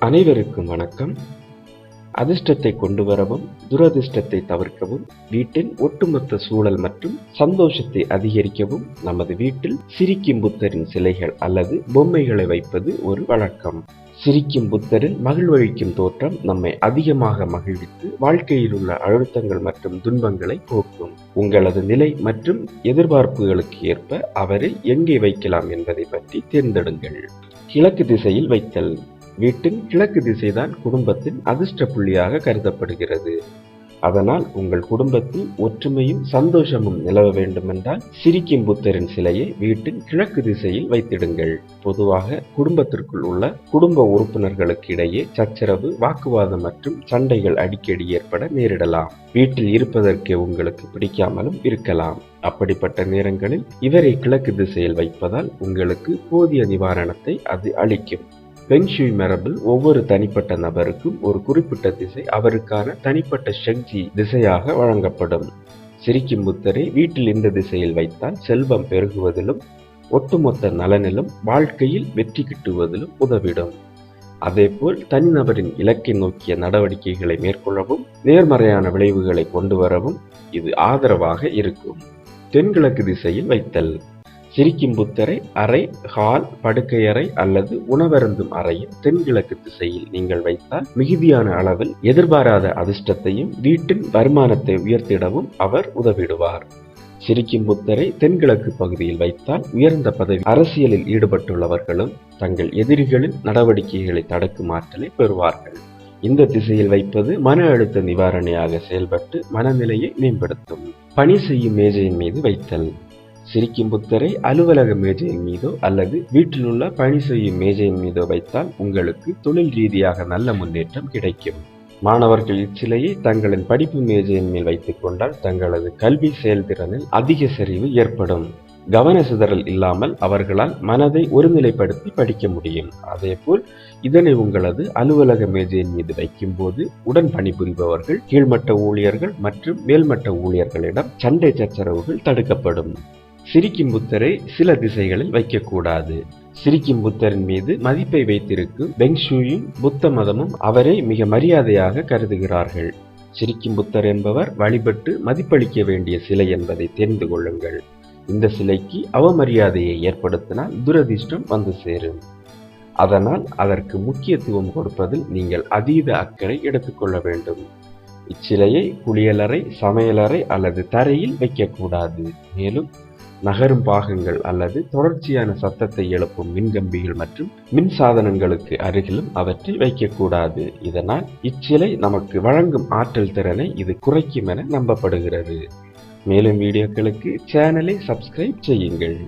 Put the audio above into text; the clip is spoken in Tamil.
அனைவருக்கும் வணக்கம். அதிர்ஷ்டத்தை கொண்டு வரவும் துரதிர்ஷ்டத்தை தவிர்க்கவும் வீட்டின் ஒட்டுமொத்த சூழல் மற்றும் சந்தோஷத்தை அதிகரிக்கவும் நமது வீட்டில் சிரிக்கும் புத்தரின் சிலைகள் அல்லது பொம்மைகளை வைப்பது ஒரு வழக்கம். சிரிக்கும் புத்தரின் மகிழ்வழிக்கும் தோற்றம் நம்மை அதிகமாக மகிழ்வித்து வாழ்க்கையில் உள்ள அழுத்தங்கள் மற்றும் துன்பங்களை போக்கும். உங்களது நிலை மற்றும் எதிர்பார்ப்புகளுக்கு ஏற்ப அவரை எங்கே வைக்கலாம் என்பதை பற்றி தேர்ந்தெடுங்கள். கிழக்கு திசையில் வைத்தல். வீட்டின் கிழக்கு திசைதான் குடும்பத்தின் அதிர்ஷ்ட புள்ளியாக கருதப்படுகிறது. அதனால் உங்கள் குடும்பத்தில் ஒற்றுமையும் சந்தோஷமும் நிலவ வேண்டுமென்றால் சிரிக்கும் புத்தரின் சிலையை வீட்டின் கிழக்கு திசையில் வைத்திடுங்கள். பொதுவாக குடும்பத்திற்குள் உள்ள குடும்ப உறுப்பினர்களுக்கு இடையே சச்சரவு வாக்குவாதம் மற்றும் சண்டைகள் அடிக்கடி ஏற்பட நேரிடலாம். வீட்டில் இருப்பதற்கு உங்களுக்கு பிடிக்காமலும் இருக்கலாம். அப்படிப்பட்ட நேரங்களில் இவரை கிழக்கு திசையில் வைப்பதால் உங்களுக்கு போதிய நிவாரணத்தை அது அளிக்கும். பெங்ஷுய் மரபில் ஒவ்வொரு தனிப்பட்ட நபருக்கும் ஒரு குறிப்பிட்ட திசை அவருக்கான தனிப்பட்ட சக்தி திசையாக வழங்கப்படும். சிரிக்கும் புத்தரை வீட்டில் இந்த திசையில் வைத்தால் செல்வம் பெருகுவதிலும் ஒட்டுமொத்த நலனிலும் வாழ்க்கையில் வெற்றி கிட்டுவதிலும் உதவிடும். அதேபோல் தனிநபரின் இலக்கை நோக்கிய நடவடிக்கைகளை மேற்கொள்ளவும் நேர்மறையான விளைவுகளை கொண்டு வரவும் இது ஆதரவாக இருக்கும். தென்கிழக்கு திசையில் வைத்தல். சிரிக்கும் புத்தரை அறை ஹால் படுக்கையறை அல்லது உணவருந்தும் அறையின் தென்கிழக்கு திசையில் நீங்கள் வைத்தால் மிகுதியான அளவில் எதிர்பாராத அதிர்ஷ்டத்தையும் வீட்டின் வருமானத்தை உயர்த்திடவும் அவர் உதவிடுவார். சிரிக்கும் புத்தரை தென்கிழக்கு பகுதியில் வைத்தால் உயர்ந்த பதவி அரசியலில் ஈடுபட்டுள்ளவர்களும் தங்கள் எதிரிகளின் நடவடிக்கைகளை தடுக்கும் ஆற்றலை பெறுவார்கள். இந்த திசையில் வைப்பது மன அழுத்த நிவாரணியாக செயல்பட்டு மனநிலையை மேம்படுத்தும். பணி செய்யும் மேஜையின் மீது வைத்தல். சிரிக்கும் புத்தரை அலுவலக மேஜையின் மீதோ அல்லது வீட்டில் உள்ள பணி செய்யும் மேஜையின் மீதோ வைத்தால் உங்களுக்கு தொழில் ரீதியாக நல்ல முன்னேற்றம் கிடைக்கும். மாணவர்கள் இச்சிலையை தங்களின் படிப்பு மேஜையின் மேல் வைத்துக் கொண்டால் தங்களது கல்வி செயல்திறனில் அதிக சரிவு ஏற்படும். கவன சிதறல் இல்லாமல் அவர்களால் மனதை ஒருநிலைப்படுத்தி படிக்க முடியும். அதேபோல் இதனை உங்களது அலுவலக மேஜையின் மீது வைக்கும்போது உடன் பணிபுரிபவர்கள் கீழ்மட்ட ஊழியர்கள் மற்றும் மேல்மட்ட ஊழியர்களிடம் சண்டை சச்சரவுகள் தடுக்கப்படும். சிரிக்கும் புத்தரை சில திசைகளில் வைக்கக்கூடாது. சிரிக்கும் புத்தரின் மீது மதிப்பை வைத்திருக்கும் பெங்ஷூயும் புத்த மதமும் அவரை மிக மரியாதையாக கருதுகிறார்கள். சிரிக்கும் புத்தர் என்பவர் வழிபட்டு மதிப்பளிக்க வேண்டிய சிலை என்பதை தெரிந்து கொள்ளுங்கள். இந்த சிலைக்கு அவமரியாதையை ஏற்படுத்தினால் துரதிர்ஷ்டம் வந்து சேரும். அதனால் அதற்கு முக்கியத்துவம் கொடுப்பதில் நீங்கள் அதீத அக்கறை எடுத்துக்கொள்ள வேண்டும். இச்சிலையை குளியலறை சமையலறை அல்லது தரையில் வைக்கக்கூடாது. மேலும் நகரும் பாகங்கள் அல்லது தொடர்ச்சியான சத்தத்தை எழுப்பும் மின்கம்பிகள் மற்றும் மின் சாதனங்களுக்கு அருகிலும் அவற்றை வைக்கக்கூடாது. இதனால் இச்சிலை நமக்கு வழங்கும் ஆற்றல் திறனை இது குறைக்கும் என நம்பப்படுகிறது. மேலும் வீடியோக்களுக்கு சேனலை சப்ஸ்கிரைப் செய்யுங்கள்.